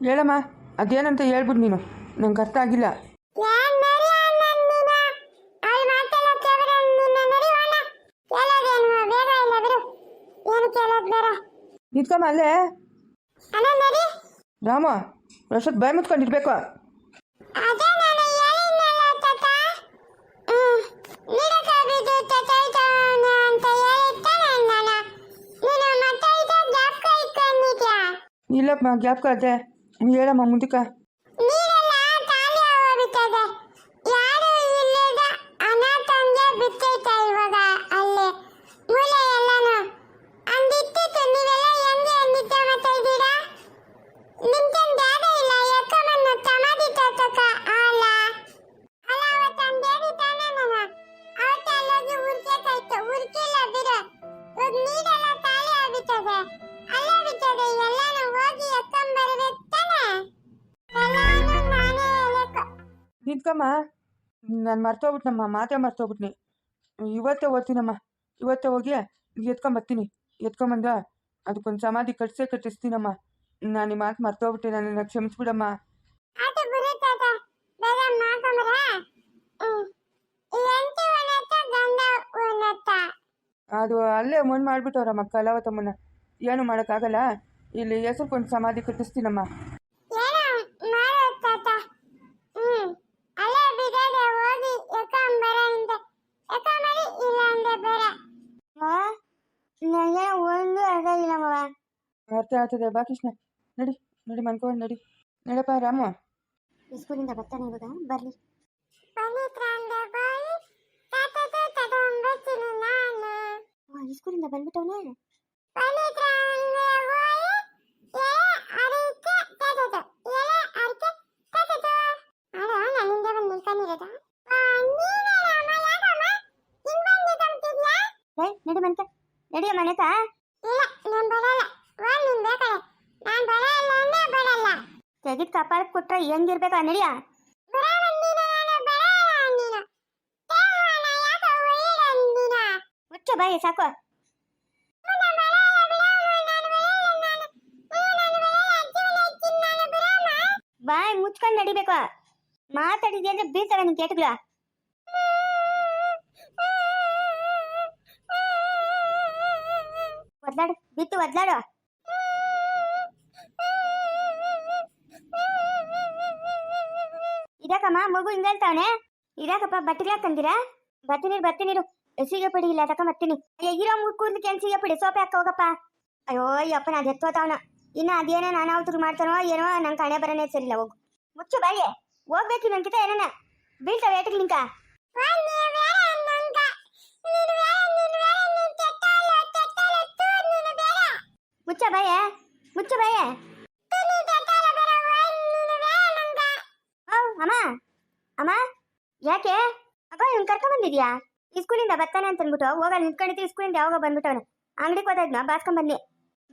ಹೇಳಮ್ಮ ಅದೇನಂತ ಹೇಳ್ಬಿಡು ನೀನು. ನಂಗೆ ಅರ್ಥ ಆಗಿಲ್ಲ. ಏನ್? ನಡಿ ಅಣ್ಣ ನೀನು ಅಲ್ಲಿ ಮಾತೆಲ್ಲ तिलक ज्ञाप करते हैं मेरा मामूली का ನಿಂತ್ಕಮ್ಮ ನಾನು ಮರ್ತೋಗ್ಬಿಟ್ನಮ್ಮ ಮಾತೇ ಮರ್ತೋಗ್ಬಿಟ್ನಿ ಇವತ್ತೇ ಓದ್ತೀನಮ್ಮ ಇವತ್ತೇ ಹೋಗಿ ಎತ್ಕೊಂಬರ್ತೀನಿ ಎತ್ಕೊಂಬಂದ ಅದಕ್ಕೊಂದು ಸಮಾಧಿ ಕಟ್ಸೇ ಕಟ್ಟಿಸ್ತೀನಮ್ಮ. ನಾನು ಈ ಮಾತು ಮರ್ತೋಗ್ಬಿಟ್ಟೆ ನನ್ನ ಕ್ಷಮಿಸ್ಬಿಡಮ್ಮ. ಅದು ಅಲ್ಲೇ ಮಣ್ಣು ಮಾಡಿಬಿಟ್ಟವ್ರಮ್ಮ ಕಲಾವತಮ್ಮನ ಏನು ಮಾಡೋಕ್ಕಾಗಲ್ಲ ಇಲ್ಲಿ ಹೆಸರುಕೊಂದು ಸಮಾಧಿ ಕಟ್ಟಿಸ್ತೀನಮ್ಮ ಏನೋ ಮಾಡುತ್ತಾತ ಹ್ಮ್ ಅಲ್ಲೇ ಬಿಡದೆ ಹೋಗಿ ಎಕ್ಕೊಂಬರ ಅಂದೆ ಎಕ್ಕೊಂಬರಿ ಇಲ್ಲ ಅಂದೆ ಬೇರೆ ನನಗೆ ಒಂದು ಅರ್ಥ ಇಲ್ಲ ಮವ ಅರ್ಥ ಆಗ್ತದೆ. ಬಾ ಕೃಷ್ಣ ನಡಿ ನಡಿ ಮನ್ಕೋ ನಡಿ. ನಡಪ್ಪ ರಾಮು. ಸ್ಕೂಲಿಂದ ಬರ್ತಾನೆ ಇವಾಗ. ಬರ್ಲಿ. ಸ್ಕೂಲಿಂದ ಬಂದ್ಬಿಟ್ಟವನೇ? ನಡಿ ಮನೆಕ ನಡಿಯ ಎಲೆ ಹ್ಞೂ ನಾನು ಬರಲ್ಲ ಜೀವನ ಇಚ್ಚಿನ ನಾನು ಬಿಡಮ್ಮ ಬಾಯಿ ಮುಚ್ಕೊಂಡ್ ನಡಿಬೇಕು ಮಾತಾಡಿದ್ಯ ಅಂದ್ರೆ ಬೀಳ್ತಾವ ನಿನ್ ಕೇಟಗಳ ಒದ್ಲಾಡು ಬಿತ್ತು ಒದ್ಲಾಡು ಇದಕ್ಕಮ್ಮ ಮಗು ಹಿಂಗೇಳ್ತಾವನೆ ಇದಕ್ಕಪ್ಪ ಬಟ್ಟೆಗಳ ತಂದಿರಾ? ಬರ್ತೀನಿರು ಬರ್ತೀನಿರು ಸೀಗೆ ಪಡಿ, ಇಲ್ಲ, ತಕ ಬರ್ತೀನಿ ಇರೋ ಮುಗ್ ಕೂದ್ಲಿಕ್ಕೆ ಏನ್ ಪಡಿ, ಸೋಪೆ ಹಾಕ ಹೋಗಪ್ಪ. ಅಯ್ಯೋ ಯಪ್ಪ ನಾ ಎತ್ತೋತಾವನ ಇನ್ನ ಅದೇನೋ ನಾನು ಅವತ್ತು ಮಾಡ್ತಾನೋ ಏನೋ, ನಂಗೆ ಕಣೆ ಬರನೇ ಸರಿಲ್ಲ, ಹೋಗು. ಮುಚ್ಚು ಬಾಯಿ ಹೋಗ್ಬೇಕು ನಂಗಿತ ಏನನ? ಬೀಳ್ತಾವೆ ಏಟಿಗೆ ನಿಂಕ? ಮುಚ್ಚ ಬಾಯ ಮುಚ್ಚ ಬಾಯ ಅಮ್ಮ ಅಮ್ಮ ಯಾಕೆ ಅಕ್ಕ ಈ ಸ್ಕೂಲಿಂದ ಬರ್ತಾನೆ ಅಂತ ಅಂದ್ಬಿಟ್ಟು ಹೋಗಲ್ಲ, ನಿಂತ್ಕೊಂಡಿದ್ದು ಸ್ಕೂಲಿಂದ ಯಾವಾಗ ಬಂದ್ಬಿಟ್ಟವನು? ಅಂಗಡಿಗೆ ಹೋದಾದ್ನ ಬಾಸ್ಕೊಂಡ್ ಬನ್ನಿ.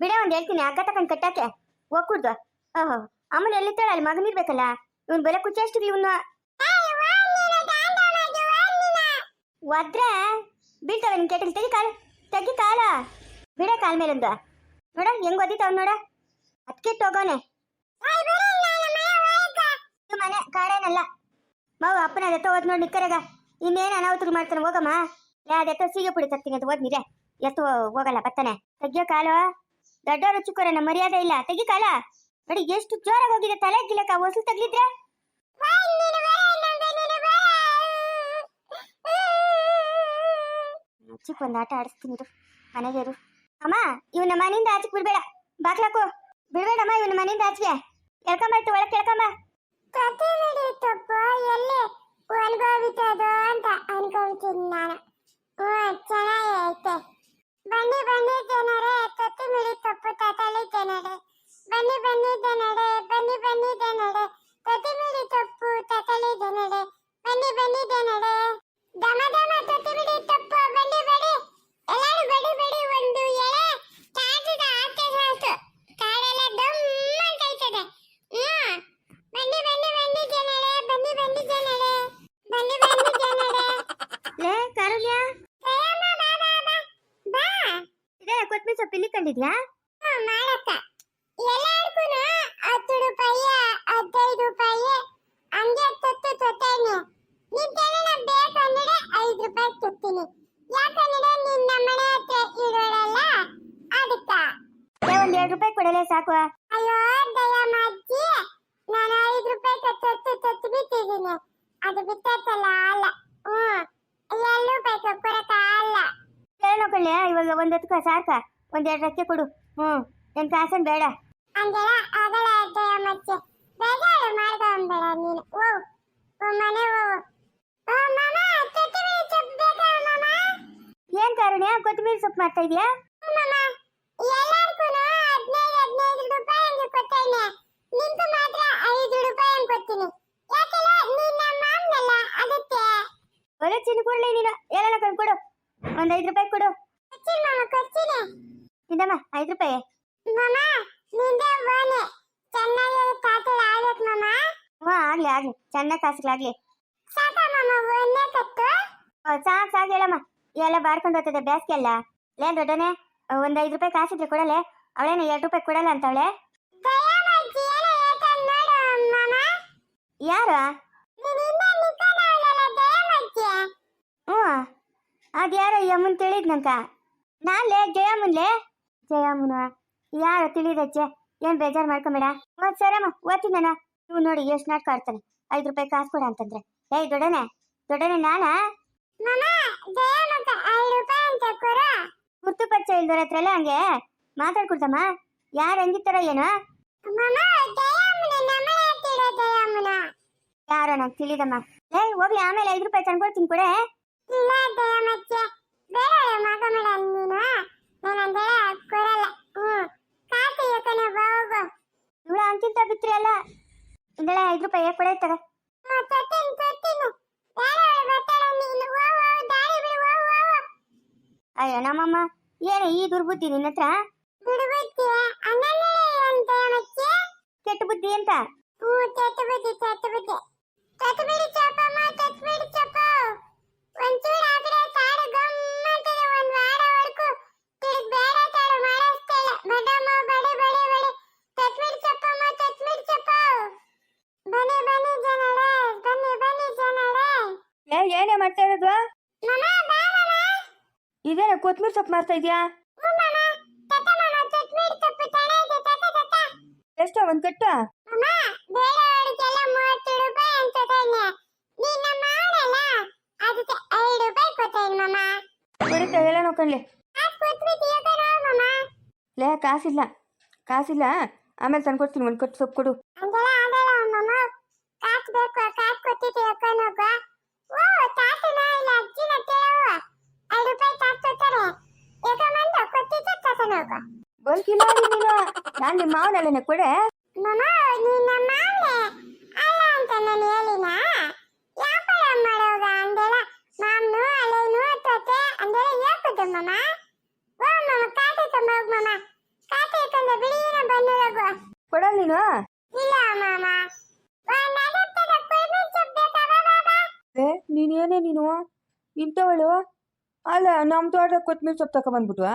ಬಿಡ ಒಂದ್ ಹೇಳ್ತೀನಿ ಹಗ್ಗ ತಕೊಂಡ್ ಕಟ್ಟಕ್ಕೆ ಹೋಗ್ಕೂಡ್ದು. ಓಹೋ, ಅಮ್ಮನ ಎಲ್ಲಿತ್ತಾಳೆ ಅಲ್ಲಿ ಮಗನಿರ್ಬೇಕಲ್ಲ ಇವ್ನು ಬೆಲೆ ಕುಚ್ಚಷ್ಟು ಇವ್ನು? ಒದ್ರೆ ಬೀಳ್ತಾವೆ ನಿನ್ ಕೆಟ್ಟಲ್ಲಿ ತೆಗಿ ಕಾಲು, ತೆಗಿ ಕಾಲ. ಬಿಡ ಕಾಲ್ ಮೇಲೊಂದು. ನೋಡ, ಹೆಂಗ್ ಒದಿತಾವ್ ನೋಡ. ಅದ್ಕಿಟ್ಟು ಹೋಗೋನೆ. ಮನೆ ಕಾಡೇನಲ್ಲ. ಮಾವು ಅಪ್ಪನ ಅದೆತ್ತ ಹೋದ್ ನೋಡಿ ನಿಕ್ಕರೆಗ ಇನ್ನೇನು ಅನಾಹುತರು ಮಾಡ್ತಾನೆ ಹೋಗಮ್ಮ? ಯಾ ಅದೆತ್ತ ಸೀಗೆ ಪುಡಿ ತರ್ತೀನಿ ಅಂತ ಓದ್ ನೀರೆ ಎತ್ತು ಹೋಗಲ್ಲ, ಬತ್ತಾನೆ. ತೆಗಿಯೋ ಕಾಲ? ದೊಡ್ಡವರು ಚಿಕ್ಕವರ ನಮ್ಮ ಮರ್ಯಾದೆ ಇಲ್ಲ. ತೆಗಿ ಕಾಲ. ನೋಡಿ, ಎಷ್ಟು ಜೋರಾಗಿ ಹೋಗಿದೆ ತಲೆ ಗಿಲಕ. ಹೊಸಲು ತಗ್ಲಿದ್ರೆ ಚಿಕ್ಕ ಒಂದು ಆಟ ಆಡಿಸ್ತೀನಿ ಇರು. ಅಮ್ಮ, ಇವನ ಮನೆಯಿಂದ ಆಚೆಗೆ ಬಿಡ್ಬೇಡ. ಬಾಕ್ಲಾಕು ಬಿಡ್ಬೇಡಮ್ಮ ಇವನ ಮನೆಯಿಂದ ಆಚೆಗೆ. ಕೆಳ್ಕೊಂಬಾಯ್ತು ಒಳಗೆ ಕೇಳ್ಕೊಂಬ. ಕತೆ ನಡೆಯುತ್ತಪ್ಪ ಎಲ್ಲೇ ಅನ್ಕೊಂತೀನಿ ನಾನು ಹ್ಞೂ ಚೆನ್ನಾಗಿ ಐತೆ ಬನ್ನಿ ಬನ್ನಿ ಜನರೇ, ತತ್ತಿ ಮಿಡಿ, ತಪ್ಪು, ತತಳಿ ಜನರೇ. ಬನ್ನಿ ಬನ್ನಿ ಜನರೇ, ಬನ್ನಿ ಬನ್ನಿ ಜನರೇ. ತತ್ತಿ ಮಿಡಿ, ತಪ್ಪು, ತತಳಿ ಜನರೇ. ಬನ್ನಿ ಬನ್ನಿ ಜನರೇ. ದಮ ದಮ ತತ್ತಿ ಮಿಡಿ ತಪ್ಪು ಬನ್ನಿ ಬಡಿ ಎಲ್ಲರೂ ಬಡಿ ಬಡಿ ಒಂದು ಎಳೆ ಕಾಟದ ಆಟೆ ಸಾಕು ಕಾಡೆಲ್ಲ ದಮ್ ಅಂತ ಐತದೆ ಹ್ಮ್ ಬನ್ನಿ ಬನ್ನಿ ಬನ್ನಿ ಜನರೇ ಬನ್ನಿ ಬನ್ನಿ ಜನರೇ ಬನ್ನಿ ಬನ್ನಿ ಜನರೇ ಲೇ ಕೊತ್ಮೀರಿ ಸೊಪ್ಪು ಇಲ್ಲಿ ಕಂಡಿದ್ಯಾ ಆ, ಮಾಡಕ್ಕ. ಎಲ್ಲಾರ್ಗೂನು ಹತ್ತು ರೂಪಾಯಿ ಹದಿನೈದು ರೂಪಾಯಿ ಹಂಗೆ ತೊತ್ತು ತೊತ್ತೇನೆ. ತನನ ಬೇಕಂದ್ರೆ ಐದು ರೂಪಾಯಿ ತೊತ್ತೀನಿ. ಯಾಕಂದ್ರೆ ನಿನ್ನ ಮನೆ ಹತ್ರ ಇರೋಳಲ್ಲ ಅದಕ್ಕ ಏ ಒಂದ್ ಎರಡು ರೂಪಾಯಿ ಕೊಡಲೇ ಸಾಕು. ಅಯ್ಯೋ ದಯಮ್ಮ ಅಜ್ಜಿ ನಾನು ಐದು ರೂಪಾಯಿ ತೊತ್ತು ತೊತ್ತು ಬಿಟ್ಟಿದ್ದೀನಿ. ಅದು ಬಿತ್ತಲ್ಲ ಅಲ್ಲ. ಹ್ಮ್ ಎರಡು ರೂಪಾಯಿ ಕೊರಕ ಅಲ್ಲ. ಹೇಳೋ ಕಳ್ಳೆ ಇವಾಗ ಒಂದ್ ಹೊತ್ಕ ಸಾಕ ಒಂದ್ ಎರಡು ರಕ್ಕೆ ಕೊಡು. ಹ್ಮ್ ನನ್ ಕಾಸನ್ ಬೇಡ. ಹಂಗೆಲ್ಲ ಆಗಲ್ಲ ದಯಮಚ್ಚೆ ಬೇಜಾರು ಮಾಡ್ಕೊಂಬೇಡ ನೀನು. ಓ ಓ ಮನೆ ಓ ಓ ಮಾಮ ಚಟ್ನಿ ಸೊಪ್ಪು ಬೇಕಾ ಮಾಮ? ಏನ್ ಕಾರಣ ಕೊತ್ತಂಬರಿ ಸೊಪ್ಪು ಮಾಡ್ತಾ ಇದೀಯಾ? ಮಾಮ. ಎಲ್ಲಾರ್ಗೂನು ಹದಿನೈದು ಹದಿನೈದು ರೂಪಾಯಿ ಮಾತ್ರ ಐದು ರೂಪಾಯಿ ಹಂಗೆ ಕೊಡ್ತೀನಿ. ಯಾಕೆಲ್ಲ ನಿನ್ನ ಮಾಮ್ನಲ್ಲ ಅದಕ್ಕೆ? ಒಳ್ಳೆ ಚಿನ್ನ ಕೊಡ್ಲಿ ಒಂದ್ ಐದು ರೂಪಾಯಿ ಕೊಡು. ಇದಮ್ಮ ಐದು ರೂಪಾಯಿ. ಹ್ಞೂ ಆಗ್ಲಿ ಆಗ್ಲಿ. ಚೆನ್ನಾಗಿ ಕಾಸುಗಳಾಗ್ಲಿ ಸಾಕ ಸಾಕ್ ಹೇಳಮ್ಮ. ಎಲ್ಲ ಬಾಡ್ಕೊಂಡು ಹೋಗ್ತದೆ ಬ್ಯಾಸ್ಗೆ ಅಲ್ಲ ಲೇನ್ ದೊಡ್ಡನೆ ಒಂದ್ ಐದು ರೂಪಾಯಿ ಕಾಸಿದ್ರೆ ಕೊಡಲೆ ಅವಳೇನು ಎರಡು ರೂಪಾಯಿ ಕೊಡಲ್ಲ ಅಂತವಳೆ? ಯಾರು? ಹ್ಞೂ ಅದ್ಯಾರೋ ಈ ಅಮ್ಮನ್ ತಿಳಿದ್ ನಂಕ ನಾನ್ಲೇ ಜಯಮ್ಮನ್ಲೇ? ಜಯಮ್ಮನ ಯಾರು ತಿಳಿದಜ್ಜೆ ಏನ್ ಬೇಜಾರು ಮಾಡ್ಕೊಂಬೇಡ. ಮತ್ ಸರಮ್ಮ ಓದ್ತೀನಿ ನಾನು. ಇವ್ ನೋಡಿ ಎಷ್ಟು ನಾಟಕ ಆಡ್ತಾನೆ. ಐದು ರೂಪಾಯಿ ಕಾಸು ಕೊಡ ಅಂತಂದ್ರೆ. ಏಯ್ ದೊಡ್ಡನೆ ದೊಡ್ಡನೆ ನಾನಾ? ಗುರ್ತು ಪರಿಚಯ ಇಲ್ದೋರ ಹತ್ರ ಎಲ್ಲ ಹಂಗೆ? ಮಾತಾಡ್ಕೊಡ್ತಮ್ಮ. ಯಾರು ಹೆಂಗಿತ್ತಾರ ಏನೋ? ಯಾರೋ ನಂಗೆ ತಿಳಿದಮ್ಮ. ಏಯ್ ಹೋಗ್ಲಿ ಆಮೇಲೆ ಐದು ರೂಪಾಯಿ ತಂದ್ಕೊಡ್ತೀನಿ ಕೊಡೆ. ಇಲ್ಲ ದಯಾಮಜ್ಜಿ ಬೇಡ ಮಗ ಮೇಡ ನೀನು ನಾನಂದ್ರೆ ಕಾಸು ಯಾಕನೆ ಹೋಗು. ಇವಳು ಅಂತಿಂತ ಬಿತ್ರಿ ಅಲ್ಲ. ಇಂದಳೆ ಐದು ರೂಪಾಯಿ ಕೊಡೆ ತಗ ತೊತ್ತೀನಿ ಬೇಡ ಬರ್ತಾಳೆ ನೀನು? ಓ ಓ ದಾರಿ ಬಿಡು ಓ ಓ ಅಯ್ಯೋ ನಮ್ಮಮ್ಮ ಏನು ಈ ದುರ್ಬುದ್ಧಿ ನಿನ್ನ ಹತ್ರ? ಬಿಡುಬತ್ತಿ ಅನ್ನನೇ ಅಂತ ಮಚ್ಚಿ ಕೆಟ್ಟ ಬುದ್ಧಿ ಅಂತ? ಹ್ಞೂ ತೆತ್ತು ಬುದ್ಧಿ ಬಿಡಿ ಚಪ್ಪಮ್ಮ ತೆತ್ತು ಬಿಡಿ ಒಂಚೂರು ಆದ್ರೆ ತಾಡು ಗಮ್ಮಂತದೆ ಒಂದ್ ವಾರವರೆಗೂ ತಿರುಗ್ ಬೇಡ ತಾಡು ಮಾಡಿಸ್ತಾ ಬಡಮ ಬಡಿ ಬಡಿ ಬಡಿ. ತೆತ್ತು ಬಿಡಿ ಚಪ್ಪಮ್ಮ ತೆತ್ತು ಬಿಡಿ ಚಪ್ಪ. ಬನ್ನಿ ಬನ್ನಿ ಜನರೇ ಬನ್ನಿ ಬನ್ನಿ ಜನರೇ. ಏ ಏನೇ ಮಾಡ್ತಾ ಇರೋದು? ಮಮ್ಮ ಬಾ ಮಮ್ಮ ಇದೇನ ಕೊತ್ಮೀರ್ ಸೊಪ್ಪು ಮಾಡ್ತಾ ಇದೀಯಾ? ಹ್ಞೂ ಮಮ್ಮ ಮಮ್ಮ ಎಷ್ಟೋ ಒಂದ್ ಕಟ್ಟ ಮೂವತ್ತು ರೂಪಾಯಿ ಅಂತ ತನ್ನೆ ನಿನ್ನ ಮಾಡಲ್ಲ ಅದಕ್ಕೆ ಐದು ರೂಪಾಯಿ ಕೊಟ್ಟೇನು ಮಮ್ಮ ಕೊಟ್ಬಿಟ್ಟು ಯಾಕನೋ ಮಮ್ಮ ಲೇ ಕಾಸಿಲ್ಲ. ಕಾಸಿಲ್ಲ. ಆಮೇಲೆ ತಂದ್ಕೊಡ್ತೀನಿ ಒಂದು ಕೊಟ್ಟು ಸೊಪ್ಪು ಕೊಡು. ಬಲ್ಕಿಲ್ಲ ನಾನು. ನಿಮ್ಮ ಕಾಸು ಬೇಕು ಕಾಸು ಕೊಟ್ಟಿಟ್ಟು ಯಾಕನೋಗ ಓ ತಾತನ ಇಲ್ಲ ಅಜ್ಜಿನ ಕೇಳವ ಐದು ರೂಪಾಯಿ ಕಾಸು ಕೊಡ್ತಾರೆ ಯಾಕಂಬಂದು ಕೊಟ್ಟಿದ್ದು ತಾತನೋಗ ಬಲ್ಕಿಲ್ಲ ನೀನು ನಾನು ನಿಮ್ಮ ಮಾವನಲ್ಲನೆ ಕೊಡೆ ಮಮ್ಮ ನಿನ್ನ ಮಾಮಲೆ ಅಲ್ಲ ಅಂತ ನಾನು ಹೇಳಿನ ವ್ಯಾಪಾರ ಮಾಡೋಗ ಅಂದೆಲ್ಲ ಮಾಮ್ನು ಅಲ್ಲೇನು ತೊತೆ ಅಂದೆಲ್ಲ ಹೇಳ್ಕೊದ್ದು ಮಮ್ಮ ಓ ಮಮ್ಮ ಕಾಟೆ ತುಂಬ ಹೋಗ್ ಮಾಮ. ಕಾಟೆ ಇಟ್ಕೊಂಡು ಬಿಳಿನ ಹೋಗು. ಕೊಡಲ್ ನೀನು? ಇಲ್ಲ ಮಾಮ. ಏ ನೀನೇನೇ ನೀನು? ಇಂಥವಳು? ಅಲ್ಲ ನಮ್ಮ ತೋಟದ ಕೊತ್ತಂಬರಿ ಸೊಪ್ಪು ತಗೊಬಂದ್ಬಿಟ್ಟು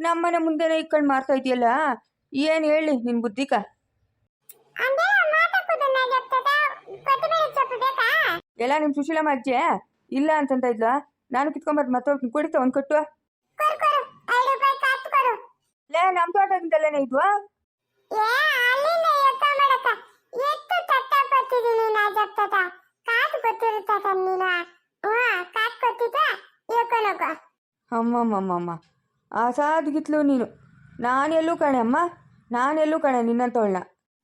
ನಮ್ಮ ಮನೆ ಮುಂದೆನೇ ಇಟ್ಕೊಂಡು ಮಾರ್ತಾ ಇದೆಯಲ್ಲ ಏನು ಹೇಳಿ ನಿನ್ನ ಬುದ್ಧಿಕ ಎಲ್ಲ ನಿಮ್ಮ ಸುಶೀಲಮ್ಮ ಅಜ್ಜೆ? ಇಲ್ಲ ಅಂತಂತ ಇದ್ಲ? ನಾನು ಕಿತ್ಕೊಂಬರ್ದು ಮತ್ತೆ ಕುಡಿತ ಒಂದು ಕಟ್ಟು ಕೊಡು ಕೊಡು ಐದು ರೂಪಾಯಿ ಕಾಸು ಕೊಡು ಲೇ ನಮ್ಮ ತೋಟದಿಂದಲೇ ಇದ್ವಾ? ಏ ಅಲ್ಲಿಂದ ಎತ್ತ ಮಾಡಕ ಎಷ್ಟು ತಟ್ಟ ಕೊಟ್ಟಿದ್ದೀನಿ ನಾ ಜಪ್ತತ ಕಾಟ್ ಕೊಟ್ಟಿರುತ್ತ ನೀನು ಹ್ಞೂ ಕಾಟ್ ಕೊಟ್ಟಿದ್ದ? ಹೇಳ್ಕೊಳಕ ಅಮ್ಮಮ್ಮಮ್ಮಮ್ಮ ಆ ಸಾದ್ಗಿತ್ಲು ನೀನು. ನಾನೆಲ್ಲೂ ಕಣೆ ಅಮ್ಮ. ನಾನೆಲ್ಲೂ ಕಣೆ ನಿನ್ನಂತವಳನ್ನ.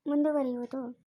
ಮುಂದುವರಿಯುವುದು.